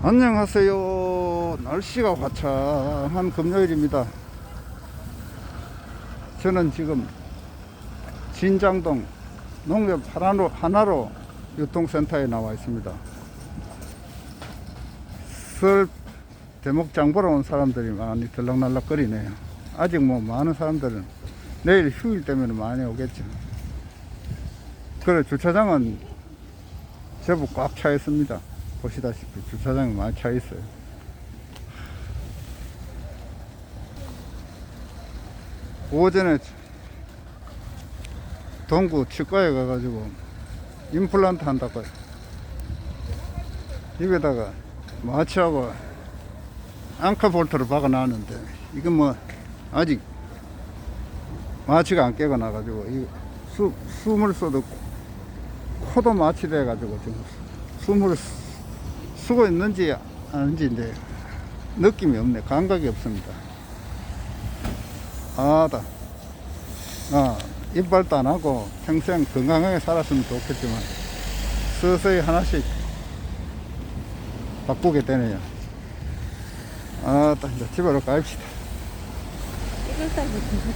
안녕하세요. 날씨가 화창한 금요일입니다. 저는 지금 진장동 농협 하나로, 하나로 유통센터에 나와 있습니다. 설 대목장 보러 온 사람들이 많이 들락날락 거리네요. 아직 뭐 많은 사람들은 내일 휴일 때문에 많이 오겠죠. 그래 주차장은 제법 꽉 차 있습니다. 보시다시피 주차장이 많이 차 있어요. 오전에 동구 치과에 가가지고 임플란트 한다고 입에다가 마취하고 앙카볼트를 박아놨는데 이건 뭐 아직 마취가 안 깨가 나가지고 숨을 쏘도 코도 마취돼 가지고 지금 숨을 쓰- 쓰고 있는지 아닌지인데 느낌이 없네. 감각이 없습니다. 아다. 아 이빨도 안 하고 평생 건강하게 살았으면 좋겠지만 서서히 하나씩 바꾸게 되네요. 아따 이제 집으로 찍을 때도 계속